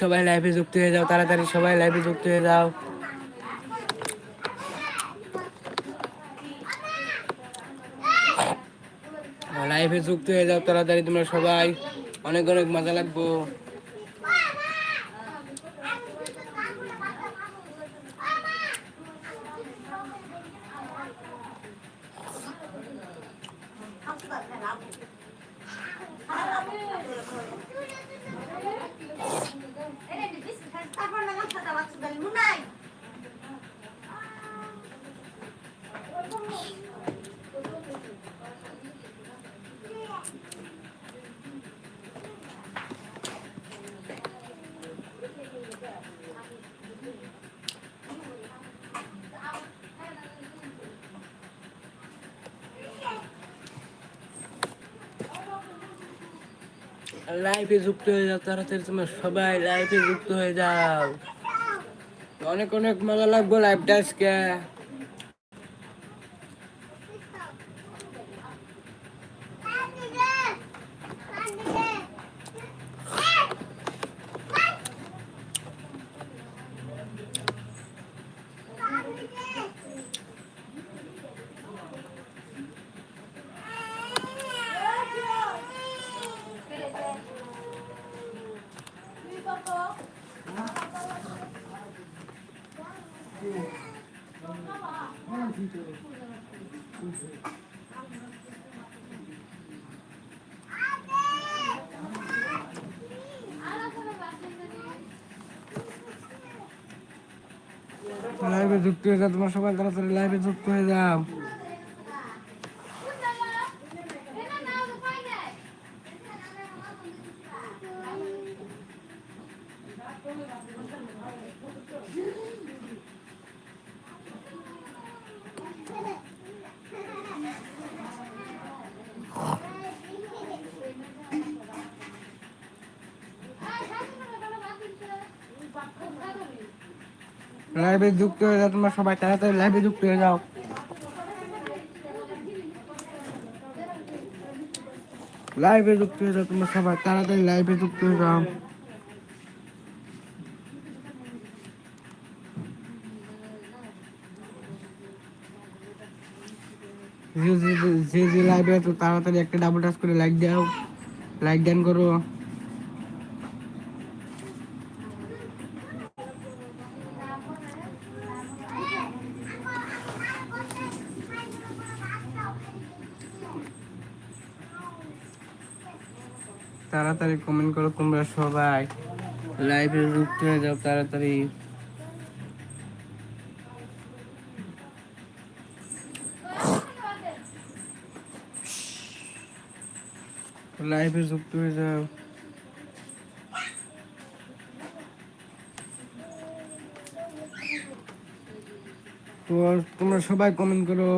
সবাই লাইভে যুক্ত হয়ে যাও, তাড়াতাড়ি সবাই লাইভে যুক্ত হয়ে যাও। লাইভে যুক্ত হয়ে যাও, তাড়াতাড়ি তোমরা সবাই। অনেক অনেক মজা লাগবো। লাইভে যুক্ত হয়ে যাও তাড়াতাড়ি তোমরা সবাই লাইভে যুক্ত হয়ে যাও। অনেক অনেক মজা লাগবে লাইভটা আজকে। লাইভে যুক্ত হয়ে যাও তোমরা সবাই তাড়াতাড়ি লাইভে যুক্ত হয়ে যাও লাইভে যুক্ত হয়ে যাও তোমরা সবাই, তাড়াতাড়ি লাইভে যুক্ত হয়ে যাও। লাইভে যুক্ত হয়ে যাও তোমরা সবাই, তাড়াতাড়ি লাইভে যুক্ত হয়ে যাও। যে যে লাইভে আছো, তাড়াতাড়ি একটা ডাবল টাচ করে লাইক দাও লাইক ডান করো। তাড়াতাড়ি কমেন্ট করো, তোমরা সবাই। লাইভে যুক্ত হয়ে যাও তাড়াতাড়ি। লাইভে যুক্ত হয়ে যাও। তোমরা সবাই কমেন্ট করো।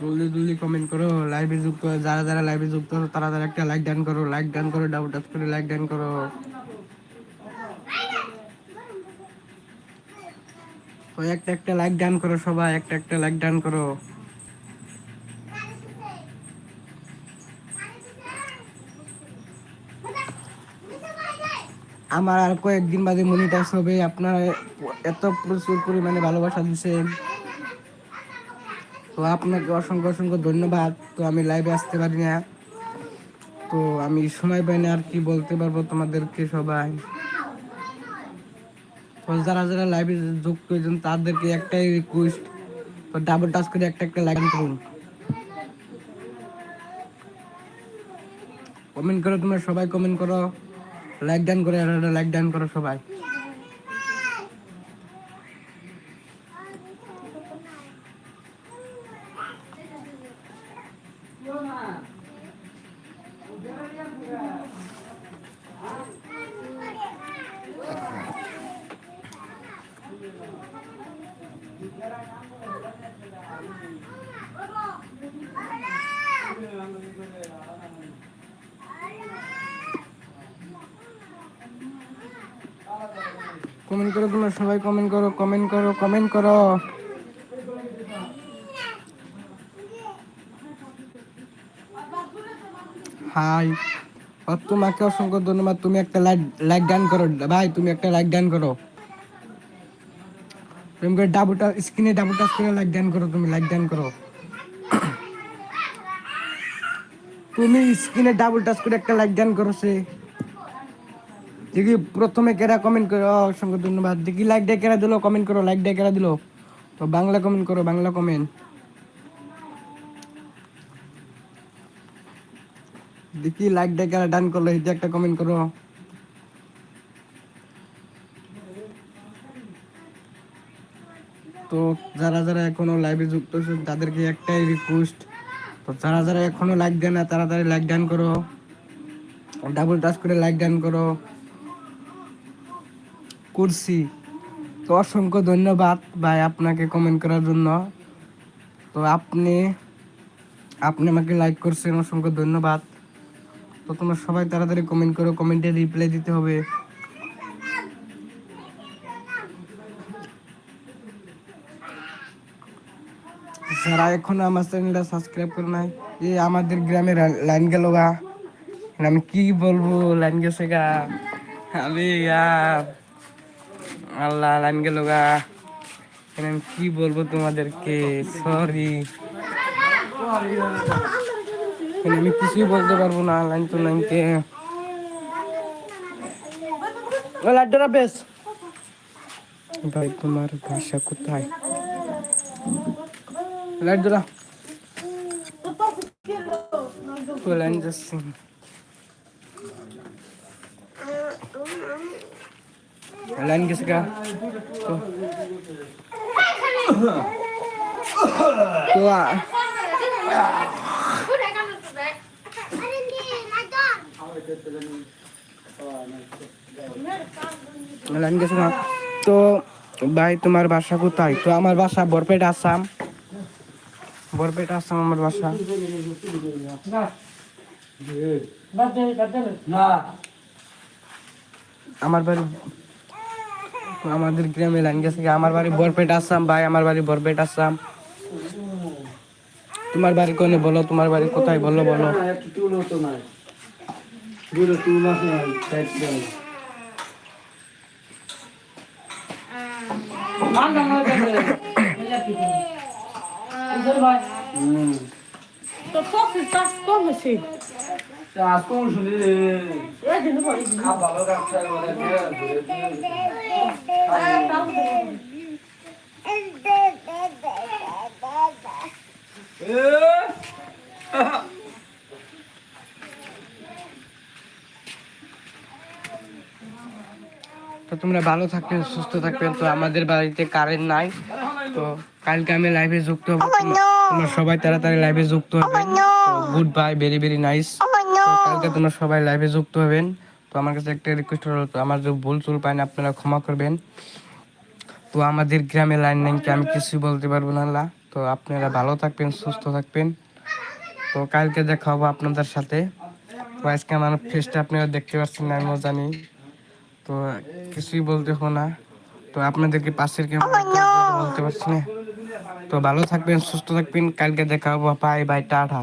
জলদি জলদি কমেন্ট করো লাইভে যুক্ত, যারা যারা লাইভে যুক্ত আছো, তারা তারা একটা লাইক ডান করো লাইক ডান করো ডাবল টাচ করে লাইক ডান করো। একটা একটা লাইক ডান করো সবাই, একটা একটা লাইক ডান করো। আমার আর কয়েকদিন বাদে মনিটাইজ হবে আপনারা এত প্রচুর পরিমাণে ভালোবাসা দিচ্ছেন। তো আপনাকে অসংখ্য অসংখ্য ধন্যবাদ। তো আমি লাইভে আসতে পারি না। তো আমি সময় পাই না আর কি বলতে পারব তোমাদেরকে সবাই। তো যারা যারা লাইভে যুক্ত হয়েছেন তাদেরকে একটাই রিকোয়েস্ট তো ডাবল টাচ করে একটা একটা লাইক করুন। কমেন্ট করো তোমরা সবাই কমেন্ট করো। লাইক ডান করে লাইক ডান করো সবাই। কমেন্ট করো তোমরা সবাই কমেন্ট করো কমেন্ট করো কমেন্ট করো। হাই তোমাকে অসংখ্য ধন্যবাদ, তুমি একটা লাইক লাইক ডান করো। ভাই, তুমি একটা লাইক ডান করো। তুমি করে ডাবুটা স্ক্রিনে ডাবল টাচ করে লাইক ডান করো, তুমি লাইক ডান করো। তুমি স্ক্রিনে ডাবল টাচ করে একটা লাইক ডান করো সে। দেখি প্রথমে কেরা কমেন্ট করো অসংখ্য ধন্যবাদ। দেখি লাইক ডে কেরা দিলো কমেন্ট করো লাইক ডে কেরা দিলো। তো বাংলা কমেন্ট করো, বাংলা কমেন্ট দেখি লাইক ডে কেরা ডান করল এটা একটা কমেন্ট করো। তো যারা যারা এখনও লাইভে যুক্ত আছেন, তাদেরকে একটাই রিকোয়েস্ট তো যারা যারা এখনও লাইক দেন না, তাড়াতাড়ি লাইক ডান করো। ডাবল টাচ করে লাইক ডান করো। করছি। তো অসংখ্য ধন্যবাদ ভাই আপনাকে কমেন্ট করার জন্য। তো আপনি আপনি আমাকে লাইক করছেন, অসংখ্য ধন্যবাদ। তো তোমরা সবাই তাড়াতাড়ি কমেন্ট করো কমেন্টে রিপ্লাই দিতে হবে। যারা এখনও আমার চ্যানেলটা সাবস্ক্রাইব করে নাই, এই আমাদের গ্রামের লাইন গেল গা। আমি কি বলব লাইন গেছে গা। আমি আর আল্লাহ লাইন গেল গা। আমি কি বলব তোমাদেরকে? সরি আমি কিছুই বলতে পারব না, লাইন তো লাইনকে। লাড্ডুরা বেশ ভাই, তোমার ভাষা কোথায়? লাড্ডুরা লাইন যাচ্ছে। লাইন গেছে গা। তো। লাইন গেছে না তো ভাই তোমার বাসা কোথায়? তো আমার বাসা বরপেট আসাম। বরপেট আসাম আমার বাসা। আমার বাড়ি আমাদের গ্রামে লাইন গেছে। আমার বাড়ি বরপেট আসাম ভাই আমার বাড়ি বরপেট আসাম তোমার বাড়ি কোনে বলো তোমার বাড়ি কোথায় বলো বলো তো হয়েছে তো তোমরা ভালো থাকবেন সুস্থ থাকবেন তো আমাদের বাড়িতে কারেন্ট নাই। তো কালকে আমি লাইভে যুক্ত হব। তোমরা সবাই তাড়াতাড়ি লাইভে যুক্ত হবে। Good bye very very nice কালকে তোমরা সবাই লাইভে যুক্ত হবেন। তো আমার কাছে একটা রিকোয়েস্ট হলো আমার যে ভুল চুল পাইনি আপনারা ক্ষমা করবেন। তো আমাদের গ্রামে লাইন নেই আমি কিছুই বলতে পারব না আল্লাহ। তো আপনারা ভালো থাকবেন, সুস্থ থাকবেন। তো কালকে দেখা হব আপনাদের সাথে। তো আজকে আমার ফেসটা আপনারা দেখতে পাচ্ছেন না, আমিও জানি। তো কিছুই বলতে হব না। তো আপনাদেরকে পাশের ক্যামেরা বলতে পারছি না। তো ভালো থাকবেন, সুস্থ থাকবেন। কালকে দেখা হব বাই বাই টাটা।